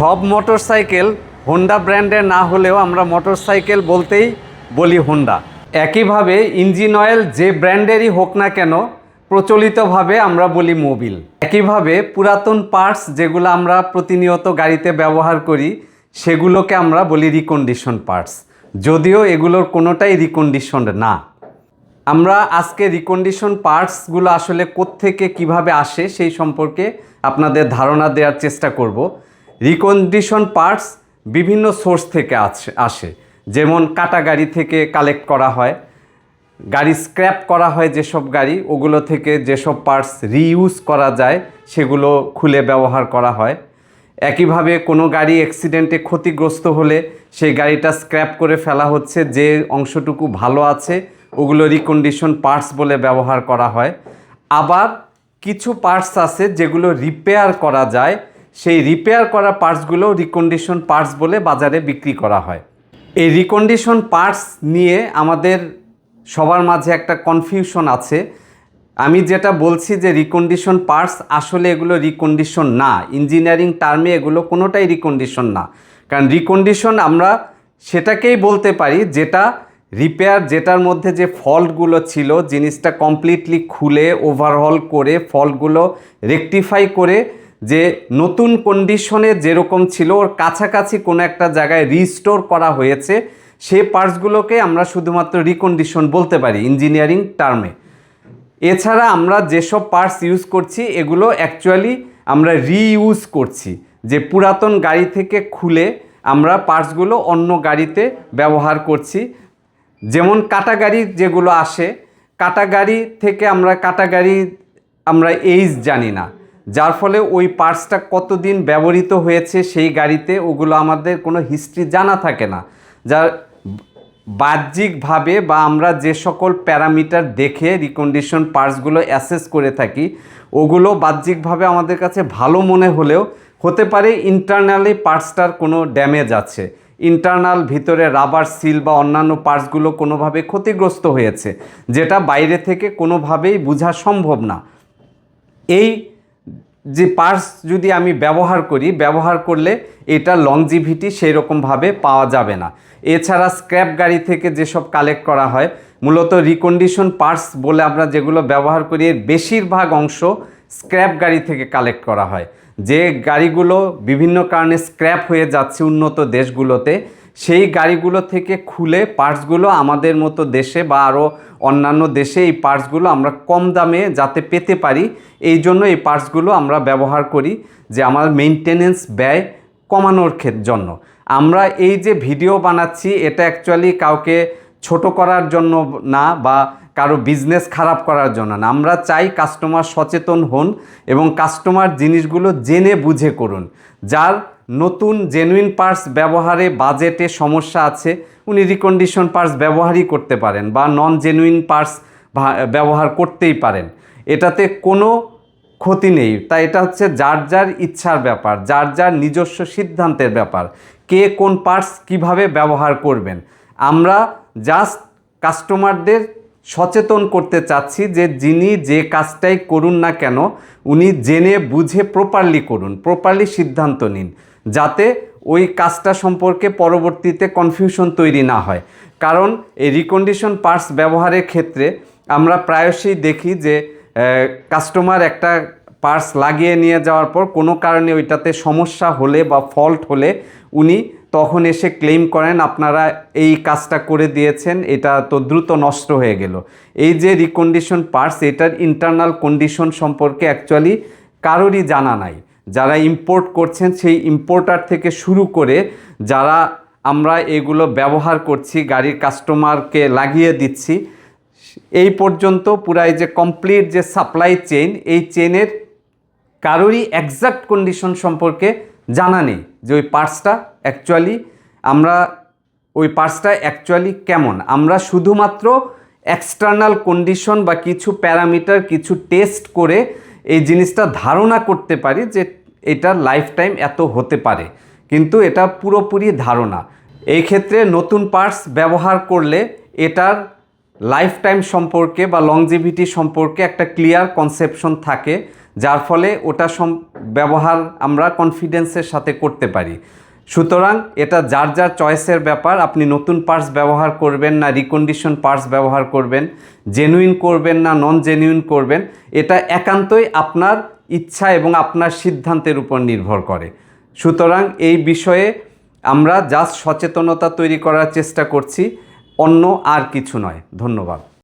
সব motorcycle Honda ব্র্যান্ডের না হলেও আমরা মোটরসাইকেল বলতেই বলি হোন্ডা একইভাবে ইঞ্জিন অয়েল যে ব্র্যান্ডেরই হোক না কেন, প্রচলিতভাবে আমরা বলি মোবিল। একইভাবে পুরাতন পার্টস যেগুলো আমরা প্রতিনিয়ত গাড়িতে ব্যবহার করি, সেগুলোকে আমরা বলি রিকন্ডিশন পার্টস যদিও এগুলোর কোনোটাই রিকন্ডিশন না। আমরা আজকে রিকন্ডিশন পার্টসগুলো আসলে কোত্থেকে কীভাবে আসে সেই সম্পর্কে আপনাদের ধারণা দেওয়ার চেষ্টা করব। রিকন্ডিশন পার্টস বিভিন্ন সোর্স থেকে আসে যেমন কাটা গাড়ি থেকে কালেক্ট করা হয়, গাড়ি স্ক্র্যাপ করা হয় যেসব গাড়ি, ওগুলো থেকে যেসব পার্টস রিইউজ করা যায়, সেগুলো খুলে ব্যবহার করা হয়। একইভাবে কোনো গাড়ি অ্যাক্সিডেন্টে ক্ষতিগ্রস্ত হলে সেই গাড়িটা স্ক্র্যাপ করে ফেলা হচ্ছে, যে অংশটুকু ভালো আছে, ওগুলো রিকন্ডিশন পার্টস বলে ব্যবহার করা হয়। আবার কিছু পার্টস আছে যেগুলো রিপেয়ার করা যায় সেই রিপেয়ার করা পার্টসগুলো রিকন্ডিশন পার্টস বলে বাজারে বিক্রি করা হয়। এই রিকন্ডিশন পার্টস নিয়ে আমাদের সবার মাঝে একটা কনফিউশন আছে। আমি যেটা বলছি যে রিকন্ডিশন পার্টস আসলে এগুলো রিকন্ডিশন না। ইঞ্জিনিয়ারিং টার্মে এগুলো কোনোটাই রিকন্ডিশন না। কারণ রিকন্ডিশন আমরা সেটাকেই বলতে পারি যেটা রিপেয়ার যেটার মধ্যে যে ফল্টগুলো ছিল, জিনিসটা কমপ্লিটলি খুলে ওভারহল করে ফল্টগুলো রেকটিফাই করে যে নতুন কন্ডিশনে যেরকম ছিল, ওর কাছাকাছি কোনো একটা জায়গায় রিস্টোর করা হয়েছে, সে পার্টসগুলোকে আমরা শুধুমাত্র রিকন্ডিশন বলতে পারি ইঞ্জিনিয়ারিং টার্মে এছাড়া আমরা যেসব পার্টস ইউজ করছি, এগুলো অ্যাকচুয়ালি আমরা রিইউজ করছি। যে পুরাতন গাড়ি থেকে খুলে আমরা পার্টসগুলো অন্য গাড়িতে ব্যবহার করছি। যেমন কাটা গাড়ি যেগুলো আসে কাটা গাড়ি থেকে আমরা কাটা গাড়ি আমরা এইজ জানি না। যার ফলে ওই পার্টসটা কতদিন ব্যবহৃত হয়েছে সেই গাড়িতে ওগুলো আমাদের কোনো হিস্ট্রি জানা থাকে না। যার বাহ্যিকভাবে বা আমরা যে সকল প্যারামিটার দেখে রিকন্ডিশন পার্টসগুলো অ্যাসেস করে থাকি, ওগুলো বাহ্যিকভাবে আমাদের কাছে ভালো মনে হলেও হতে পারে ইন্টারনালি পার্টসটার কোনো ড্যামেজ আছে। ইন্টারনাল ভিতরে রাবার সিল বা অন্যান্য পার্টসগুলো কোনোভাবে ক্ষতিগ্রস্ত হয়েছে, যেটা বাইরে থেকে কোনোভাবেই বোঝা সম্ভব না। এই যে পার্স যদি আমি ব্যবহার করি, ব্যবহার করলে এটা লংজিভিটি সেই রকমভাবে পাওয়া যাবে না। এছাড়া স্ক্র্যাপ গাড়ি থেকে যেসব কালেক্ট করা হয়, মূলত রিকন্ডিশন পার্স বলে আমরা যেগুলো ব্যবহার করি, এর বেশিরভাগ অংশ স্ক্র্যাপ গাড়ি থেকে কালেক্ট করা হয়। যে গাড়িগুলো বিভিন্ন কারণে স্ক্র্যাপ হয়ে যাচ্ছে উন্নত দেশগুলোতে সেই গাড়িগুলো থেকে খুলে পার্টসগুলো আমাদের মতো দেশে বা আরও অন্যান্য দেশে এই পার্টসগুলো আমরা কম দামে যাতে পেতে পারি, এই জন্য এই পার্টসগুলো আমরা ব্যবহার করি যে আমার মেনটেনেন্স ব্যয় কমানোর জন্য। আমরা এই যে ভিডিও বানাচ্ছি, এটা অ্যাকচুয়ালি কাউকে ছোট করার জন্য না বা কারও বিজনেস খারাপ করার জন্য না। আমরা চাই কাস্টমার সচেতন হন এবং কাস্টমার জিনিসগুলো জেনে বুঝে করুন। যার নতুন জেনুইন পার্টস ব্যবহারে বাজেটে সমস্যা আছে, উনি রিকন্ডিশন পার্টস ব্যবহারই করতে পারেন বা নন জেনুইন পার্টস ব্যবহার করতেই পারেন। এটাতে কোনো ক্ষতি নেই। তাই এটা হচ্ছে যার যার ইচ্ছার ব্যাপার, যার যার নিজস্ব সিদ্ধান্তের ব্যাপার, কে কোন পার্টস কীভাবে ব্যবহার করবেন। আমরা জাস্ট কাস্টমারদের সচেতন করতে চাচ্ছি যে যিনি যে কাজটাই করুন না কেন, উনি জেনে বুঝে প্রপারলি করুন প্রপারলি সিদ্ধান্ত নিন, যাতে ওই কাজটা সম্পর্কে পরবর্তীতে কনফিউশন তৈরি না হয়। কারণ এই রিকন্ডিশন পার্টস ব্যবহারের ক্ষেত্রে আমরা প্রায়শই দেখি যে কাস্টমার একটা পার্স লাগিয়ে নিয়ে যাওয়ার পর কোনো কারণে ওইটাতে সমস্যা হলে বা ফল্ট হলে উনি তখন এসে ক্লেম করেন, আপনারা এই কাজটা করে দিয়েছেন, এটা তো দ্রুত নষ্ট হয়ে গেল। এই যে রিকন্ডিশন পার্টস এটার ইন্টারনাল কন্ডিশন সম্পর্কে অ্যাকচুয়ালি কারোরই জানা নাই। যারা ইম্পোর্ট করছেন, সেই ইম্পোর্টার থেকে শুরু করে যারা আমরা এগুলো ব্যবহার করছি, গাড়ির কাস্টমারকে লাগিয়ে দিচ্ছি, এই পর্যন্ত পুরাই যে কমপ্লিট যে সাপ্লাই চেইন এই চেনের কারোরই একজাক্ট কন্ডিশন সম্পর্কে জানা নেই যে ওই পার্টসটা অ্যাকচুয়ালি আমরা ওই পার্টসটা অ্যাকচুয়ালি কেমন? আমরা শুধুমাত্র এক্সটার্নাল কন্ডিশন বা কিছু প্যারামিটার কিছু টেস্ট করে এই জিনিসটা ধারণা করতে পারি যে এটার লাইফ টাইম এত হতে পারে। কিন্তু এটা পুরোপুরি ধারণা। এই ক্ষেত্রে নতুন পার্টস ব্যবহার করলে এটার লাইফ টাইম সম্পর্কে বা লংজিভিটি সম্পর্কে একটা ক্লিয়ার কনসেপশন থাকে, যার ফলে ওটা ব্যবহার আমরা কনফিডেন্সের সাথে করতে পারি। সুতরাং এটা যার যার চয়েসের ব্যাপার, আপনি নতুন পার্টস ব্যবহার করবেন না রিকন্ডিশন পার্টস ব্যবহার করবেন জেনুইন করবেন না নন জেনুইন করবেন, এটা একান্তই আপনার ইচ্ছা এবং আপনার সিদ্ধান্তের উপর নির্ভর করে। সুতরাং এই বিষয়ে আমরা জাস্ট সচেতনতা তৈরি করার চেষ্টা করছি, অন্য আর কিছু নয়। ধন্যবাদ।